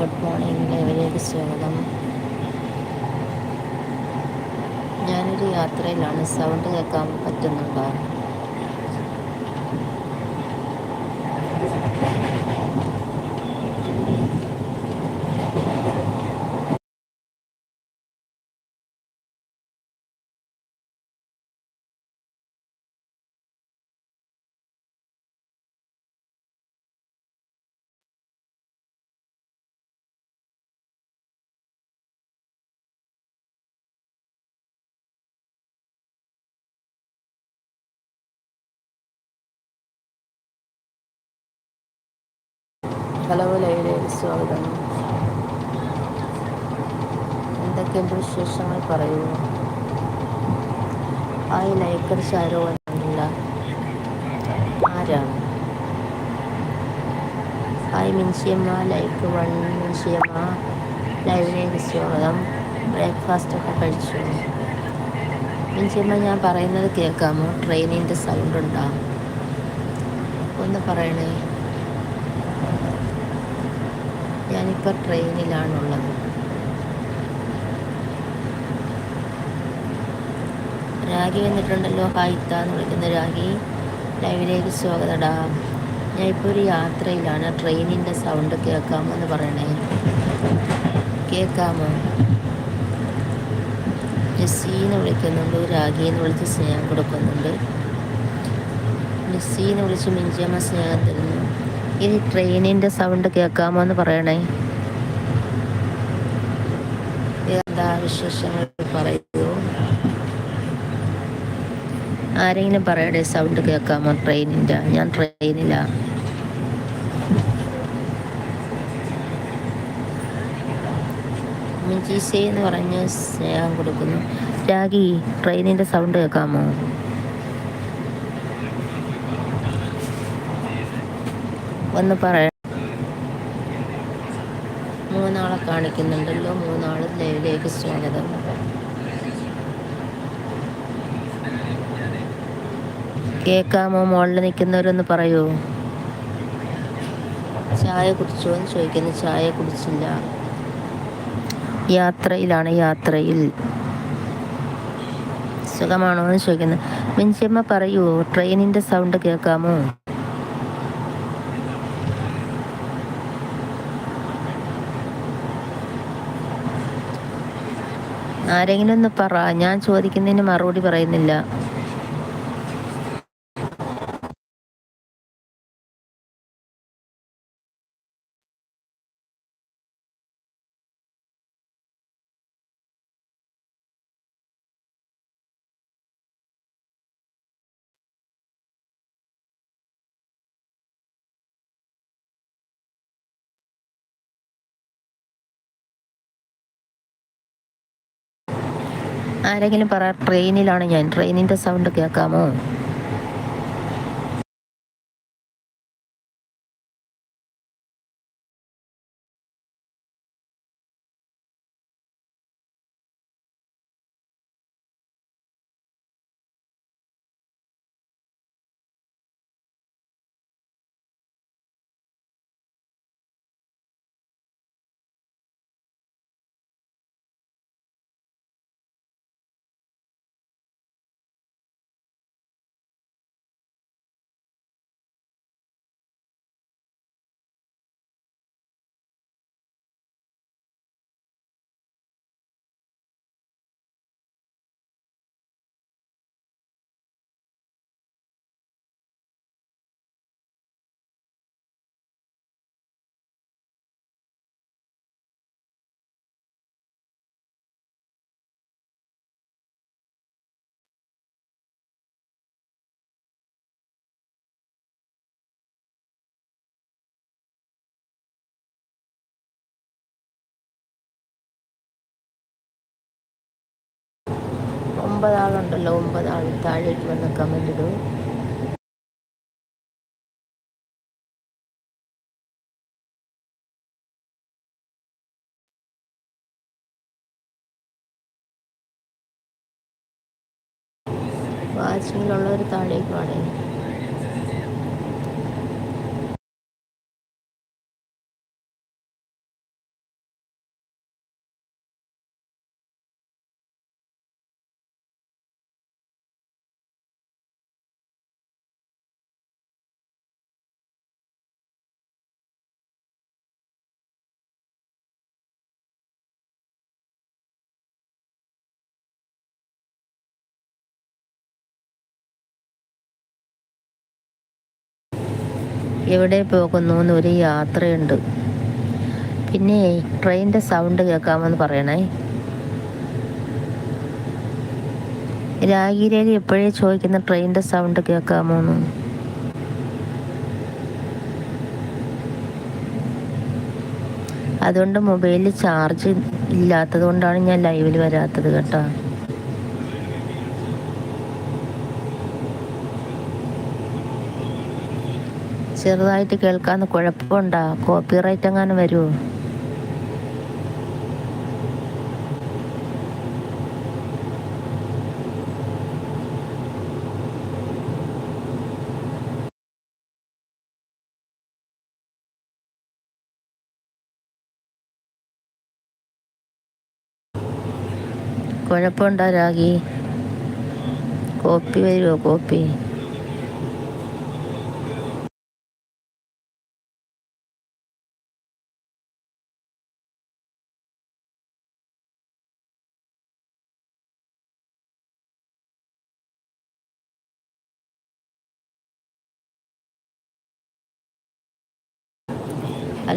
Good morning ലൈവിലേക്ക് സ്വാഗതം. ഞാനൊരു യാത്രയിലാണ്. സൗണ്ട് കേൾക്കാൻ പറ്റുന്നുണ്ടോ? ഹലോ ലൈവിലേക്ക് സ്വാഗതം. എന്തൊക്കെയുണ്ട് വിശേഷങ്ങൾ? പറയൂ. ഈ ലൈക്കർ ഷാരോ എന്നല്ല ആരാണ്? ഹായ് മിൻഷിയമ്മ ലൈക്ക് വൺ മിൻഷിയമ്മ ലൈവിലേക്ക് സ്വാഗതം. ബ്രേക്ക്ഫാസ്റ്റ് ഒക്കെ കഴിച്ചു. മിൻഷിയമ്മ ഞാൻ പറയുന്നത് കേൾക്കാമോ? ട്രെയിനിന്റെ സൗണ്ട് ഉണ്ടോ ഒന്ന് പറയണേ. ഞാനിപ്പോൾ ട്രെയിനിലാണുള്ളത് രാഗി വന്നിട്ടുണ്ടല്ലോ. ഹായിത്ത എന്ന് വിളിക്കുന്ന രാഗി. ലൈവിലേക്ക് സ്വാഗതടാ ഞാൻ ഇപ്പോൾ ഒരു യാത്രയിലാണ്. ട്രെയിനിന്റെ സൗണ്ട് കേൾക്കാമോ എന്ന് പറയണേ. കേൾക്കാമോ? ജസ്സീന്ന് വിളിക്കുന്നുണ്ട്. രാഗിന്ന് വിളിച്ച് സ്നേഹം കൊടുക്കുന്നുണ്ട്. ജസ്സീന്ന് വിളിച്ച് മിഞ്ചിയമ്മ സ്നേഹം തരുന്നു. ഇനി ട്രെയിനിന്റെ സൗണ്ട് കേൾക്കാമോ എന്ന് പറയണേ. വിശേഷങ്ങൾ പറയൂ ആരെങ്കിലും പറയട്ടെ സൗണ്ട് കേൾക്കാമോ? ട്രെയിനിന്റെ ഞാൻ ട്രെയിനിലാണ് മിഞ്ചീസേ എന്ന് പറഞ്ഞ് സ്നേഹം കൊടുക്കുന്നു. രാഗി ട്രെയിനിന്റെ സൗണ്ട് കേൾക്കാമോ? ഒന്ന് പറയാം. മൂന്നാളെ കാണിക്കുന്നുണ്ടല്ലോ. മൂന്നാൾ ലൈവിലേക്ക് സ്വാഗതം. കേൾക്കാമോ മുകളിൽ നിൽക്കുന്നവരൊന്ന് പറയൂ. ചായ കുടിച്ചോ എന്ന് ചോദിക്കുന്നു. ചായ കുടിച്ചില്ല. യാത്രയിലാണ് യാത്രയിൽ. സുഖമാണോ എന്ന് ചോദിക്കുന്നത് മിൻസിയമ്മ പറയൂ ട്രെയിനിന്റെ സൗണ്ട് കേൾക്കാമോ? ആരെങ്കിലും ഒന്ന് പറ. ഞാൻ ചോദിക്കുന്നതിന് മറുപടി പറയുന്നില്ല. ആരെങ്കിലും പറ ട്രെയിനിലാണ് ഞാൻ. ട്രെയിനിന്റെ സൗണ്ട് കേൾക്കാമോ? ഒമ്പതാളുണ്ടല്ലോ ഒമ്പതാൾ താഴേക്ക് വന്ന് കമന്റ് ഇടൂ. എവിടെ പോകുന്നു എന്നൊരു യാത്രയുണ്ട്. പിന്നെ ട്രെയിനിന്റെ സൗണ്ട് കേൾക്കാമെന്ന് പറയണേ. രാഗിരയിൽ എപ്പോഴേ ചോദിക്കുന്ന ട്രെയിനിന്റെ സൗണ്ട് കേൾക്കാമോന്ന്. അതുകൊണ്ട് മൊബൈലിൽ ചാർജ് ഇല്ലാത്തത് കൊണ്ടാണ് ഞാൻ ലൈവിൽ വരാത്തത് കേട്ടോ. ചെറുതായിട്ട് കേൾക്കാന്ന് കുഴപ്പമുണ്ടോ. കോപ്പിറൈറ്റ് എങ്ങാനും വരുമോ കുഴപ്പമുണ്ടോ രാഗി? കോപ്പി വരുമോ കോപ്പി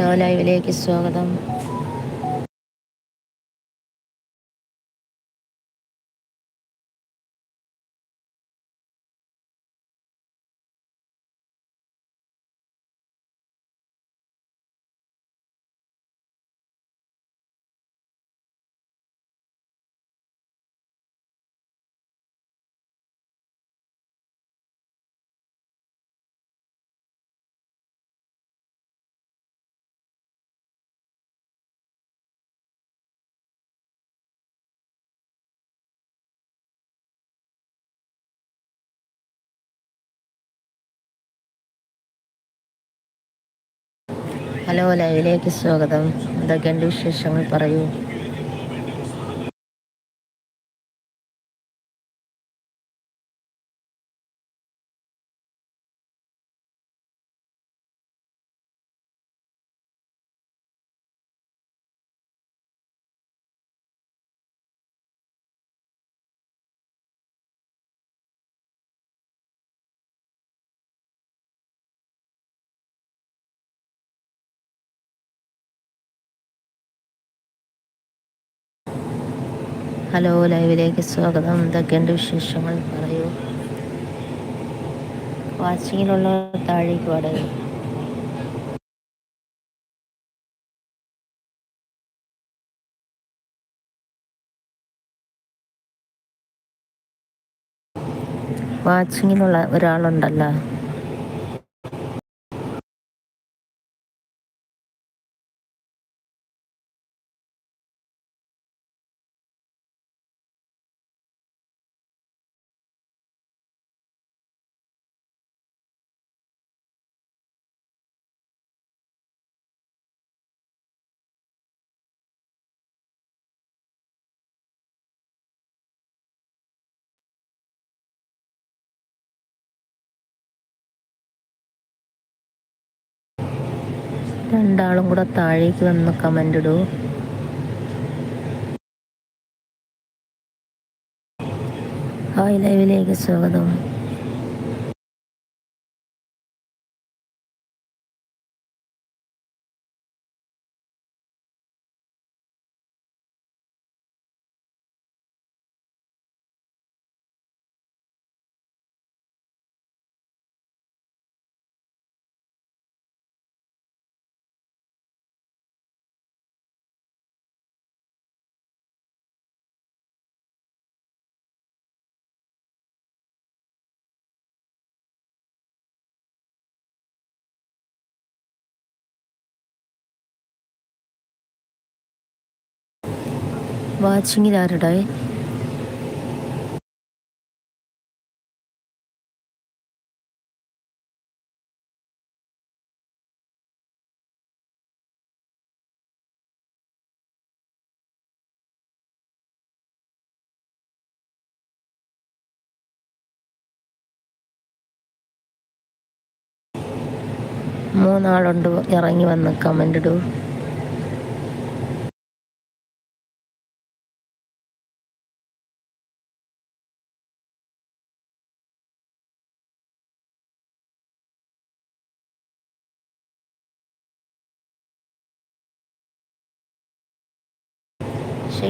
ഹലോ ലൈവിലേക്ക് സ്വാഗതം. ഹലോ ലൈവിലേക്ക് സ്വാഗതം. എന്തൊക്കെയുണ്ട് വിശേഷങ്ങൾ? പറയൂ. ഹലോ ലൈവിലേക്ക് സ്വാഗതം. എന്തൊക്കെയുണ്ട് വിശേഷങ്ങൾ. പറയൂ. വാച്ചിങ്ങിലുള്ള താഴേക്ക് പാടുക വാച്ചിങ്ങിനുള്ള ഒരാളുണ്ടല്ലോ. രണ്ടാളും കൂടെ താഴേക്ക് വന്ന് കമന്റ് ഇടൂ. ഹായ് ലൈവിലേക്ക് സ്വാഗതം. വാച്ചിങ്ങിൽ ആരുടെ മൂന്നാളുണ്ട് ഇറങ്ങി വന്ന് കമന്റ് ഇടൂ.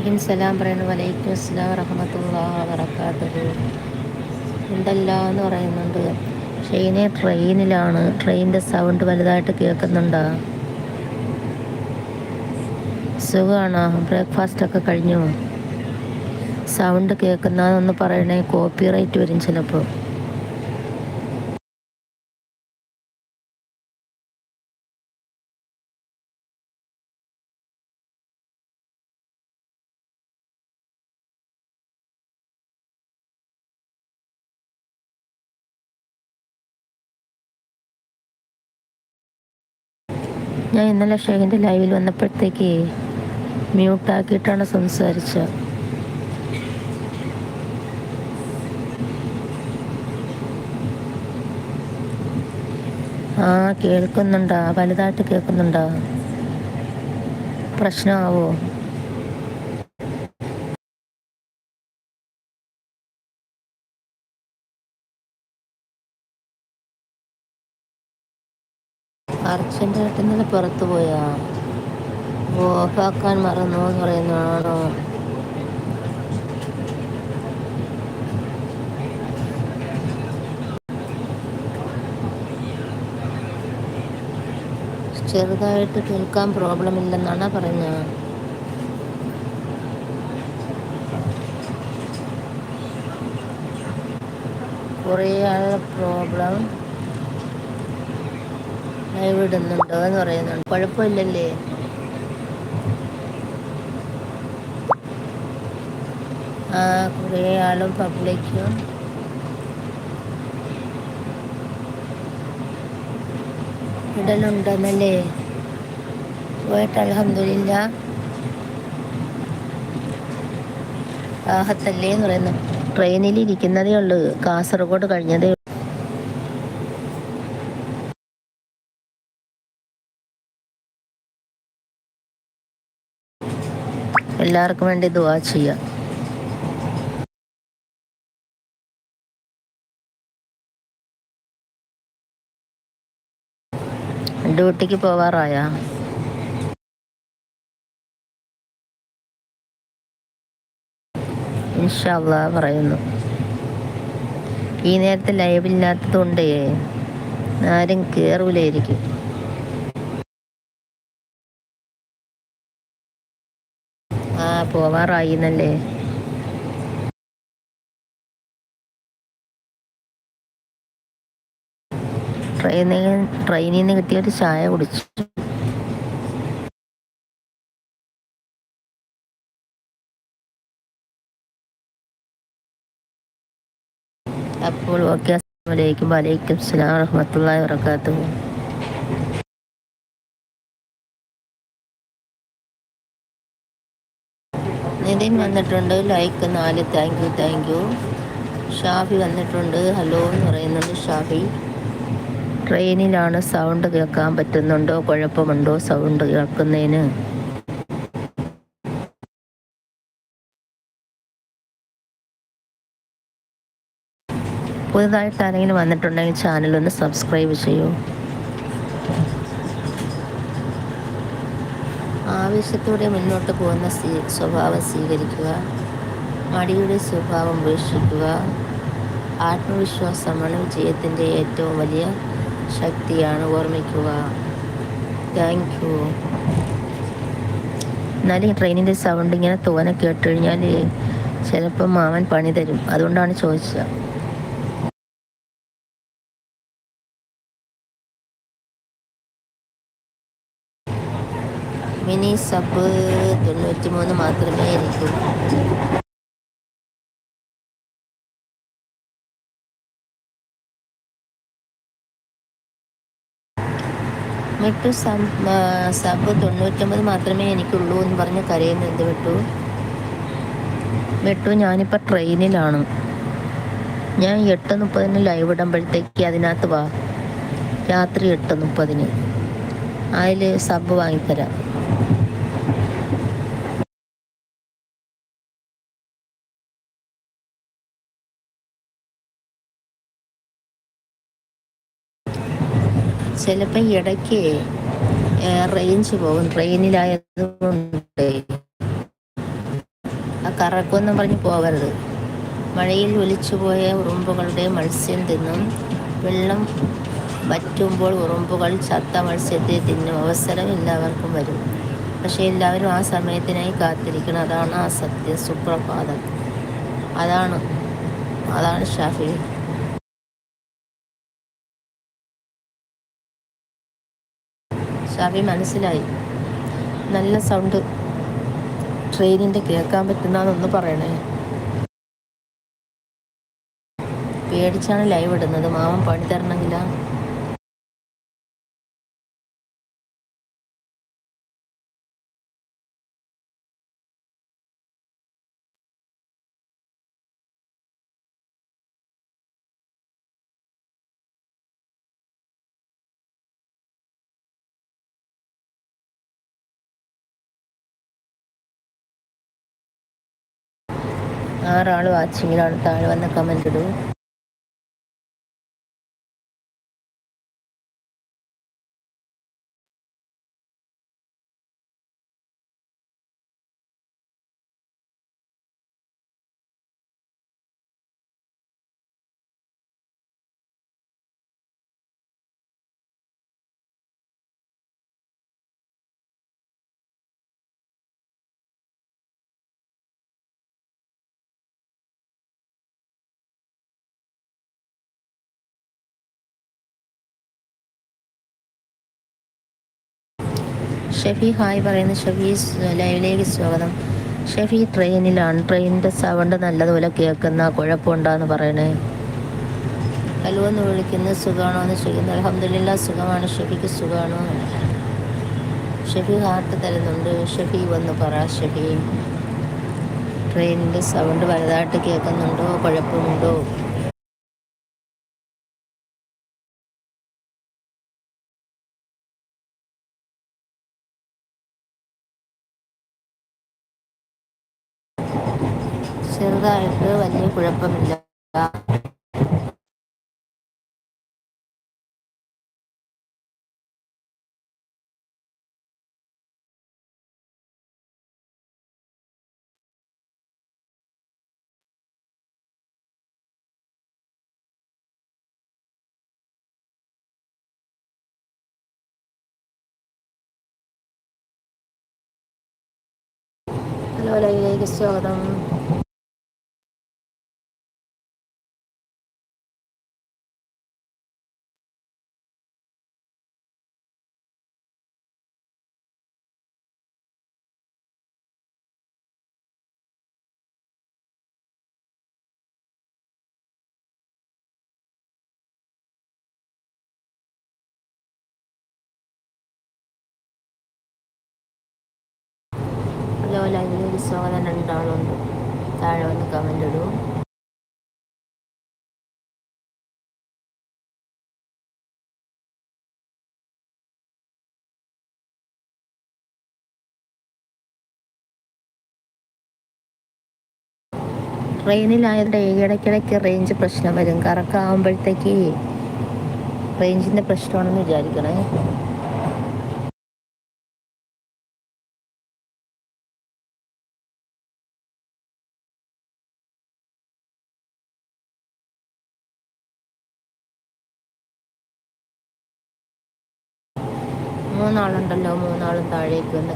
ഷെഹിൻ സലാം പറയുന്നു വലൈക്കും അസ്ലാം റഹമത്തുള്ള വറക്കാത്തത് ഉണ്ടല്ല എന്ന് പറയുന്നുണ്ട്. ഷെയ്നെ ട്രെയിനിലാണ്. ട്രെയിനിന്റെ സൗണ്ട് വലുതായിട്ട് കേൾക്കുന്നുണ്ടോ? സുഖമാണോ ബ്രേക്ക്ഫാസ്റ്റ് ഒക്കെ കഴിഞ്ഞു? സൗണ്ട് കേൾക്കുന്നതെന്ന് പറയണേ കോപ്പി റൈറ്റ് വരും ചിലപ്പോൾ. ഇന്നലെ ഷെഹിന്റെ ലൈവിൽ വന്നപ്പോഴത്തേക്ക് മ്യൂട്ടാക്കിയിട്ടാണ് സംസാരിച്ചത്. ആ കേൾക്കുന്നുണ്ടോ? വലുതായിട്ട് കേൾക്കുന്നുണ്ടോ? പ്രശ്നമാവോ? അർജന്റായിട്ട് നിന്ന് പുറത്തു പോയാ? ഓഫാക്കാൻ മറന്നു എന്ന് പറയുന്നതാണോ ചെറുതായിട്ട് കേൾക്കാൻ പ്രോബ്ലം ഇല്ലെന്നാണ് പറഞ്ഞത് കുറേ ആളുടെ പ്രോബ്ലം ലൈവ് എന്ന് പറയുന്നുണ്ട്. കുഴപ്പമില്ലല്ലേ? ആ കുറേ ആളും പബ്ലിക്കും. ഇടലുണ്ടെന്നല്ലേ പോയിട്ട് അലഹമില്ല ആഹത്തല്ലേ എന്ന് പറയുന്നു. ട്രെയിനിൽ ഇരിക്കുന്നതേ ഉള്ളൂ. കാസർഗോഡ് കഴിഞ്ഞതേ എല്ലാവർക്കും വേണ്ടി ദുവാ ചെയ്യാം. ഡ്യൂട്ടിക്ക് പോവാറായ? പറയുന്നു. ഈ നേരത്തെ ലൈവില്ലാത്തത് കൊണ്ടേ ആരും കയറൂലായിരിക്കും ആ പോവാറായി എന്നല്ലേ ട്രെയിനിൽ ട്രെയിനിൽ നിന്ന് കിട്ടിയൊരു ചായ കുടിച്ചു. അപ്പോൾ ഓക്കെ അസ്സാം വലൈക്കും വലൈക്കും സ്ലാം വറഹമത്തല്ലാ വർക്കാത്തു നിതിൻ വന്നിട്ടുണ്ട്. ലൈക്ക് നാല് thank you thank you Shafi വന്നിട്ടുണ്ട്. ഹലോ എന്ന് പറയുന്നുണ്ട് ഷാഫി. ട്രെയിനിലാണ് സൗണ്ട് കേൾക്കാൻ പറ്റുന്നുണ്ടോ? കുഴപ്പമുണ്ടോ സൗണ്ട് കേൾക്കുന്നതിന്? പുതുതായിട്ട് ആരെങ്കിലും വന്നിട്ടുണ്ടെങ്കിൽ ചാനൽ ഒന്ന് സബ്സ്ക്രൈബ് ചെയ്യൂ. ആവേശത്തോടെ മുന്നോട്ട് പോകുന്ന സ്വഭാവം സ്വീകരിക്കുക. മടിയുടെ സ്വഭാവം ഉപേക്ഷിക്കുക. ആത്മവിശ്വാസമാണ് വിജയത്തിന്റെ ഏറ്റവും വലിയ ശക്തിയാണ്. ഓർമ്മിക്കുക. താങ്ക് യു എന്നാലും ട്രെയിനിന്റെ സൗണ്ട് ഇങ്ങനെ തോനെ കേട്ട് കഴിഞ്ഞാൽ ചിലപ്പോൾ മാമൻ പണി തരും. അതുകൊണ്ടാണ് ചോദിച്ചത്. മിനി സബ് തൊണ്ണൂറ്റി മൂന്ന് മാത്രമേ ഇരിക്കൂ മിട്ടു സബ് തൊണ്ണൂറ്റൊമ്പത് മാത്രമേ എനിക്കുള്ളൂ എന്ന് പറഞ്ഞ് കരയുന്നത് വിട്ടു മിട്ടു ഞാനിപ്പോൾ ട്രെയിനിലാണ്. ഞാൻ എട്ട് മുപ്പതിന് ലൈവ് ഇടുമ്പോഴത്തേക്ക് അതിനകത്ത് വാ. രാത്രി എട്ട് മുപ്പതിന്. അതിൽ സബ് വാങ്ങിത്തരാം. ചിലപ്പോൾ ഇടയ്ക്ക് റേഞ്ച് പോകും. ട്രെയിനിലായതുകൊണ്ട് ആ കറക്കൊന്നും പറഞ്ഞ് പോകരുത് മഴയിൽ ഒലിച്ചുപോയ ഉറുമ്പുകളുടെ മത്സ്യം തിന്നും. വെള്ളം വറ്റുമ്പോൾ ഉറുമ്പുകൾ ചത്ത മത്സ്യത്തെ തിന്നും. അവസരം എല്ലാവർക്കും വരും. പക്ഷേ എല്ലാവരും ആ സമയത്തിനായി കാത്തിരിക്കണം. അതാണ് ആ സത്യ. സുപ്രഭാതം. അതാണ്. അതാണ് ഷാഫി. ഷാഫി മനസ്സിലായി. നല്ല സൗണ്ട്. ട്രെയിനിന്റെ കേൾക്കാൻ പറ്റുന്നതെന്നൊന്ന് പറയണേ. പേടിച്ചാണ് ലൈവ് ഇടുന്നത്. മാമൻ പണി തരണമെങ്കില? ആറാൾ വാച്ചിങ്ങിലാണ് താഴെ വന്ന കമന്റ് ഇടൂ. ഷെഫി ഹായ് പറയുന്ന. ഷെഫി ലൈവിലേക്ക് സ്വാഗതം. ഷെഫി ട്രെയിനിലാണ്. ട്രെയിനിന്റെ സൗണ്ട് നല്ലതുപോലെ കേൾക്കുന്ന കുഴപ്പമുണ്ടാന്ന് പറയണേ. ഹലോ എന്ന് വിളിക്കുന്നത് സുഖമാണോ എന്ന് ചോദിക്കുന്നത് അലഹമില്ല സുഖമാണ്. ഷെഫിക്ക് സുഖമാണോ? ഷെഫി ഹാർട്ട് തരുന്നുണ്ട്. ഷെഫി വന്ന് പറ ഷെഫി. ട്രെയിനിന്റെ സൗണ്ട് വലുതായിട്ട് കേൾക്കുന്നുണ്ടോ? കുഴപ്പമുണ്ടോ? ചെറുതായിട്ട് വലിയ കുഴപ്പമില്ല. ഹലോ ലൈവിലേക്ക് സ്വാഗതം. ഹലോ ലൈവിലേക്ക് സ്വാഗതം രണ്ടാളുണ്ട് താഴെ വന്ന് കമന്റ് ഇടൂ. ട്രെയിനിലായതുകൊണ്ട് ഇടയ്ക്കിടയ്ക്ക് റേഞ്ച് പ്രശ്നം വരും. കറക്കാവുമ്പോഴത്തേക്ക് റേഞ്ചിന്റെ പ്രശ്നമാണെന്ന് വിചാരിക്കണേ.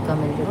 കമൻറ്റും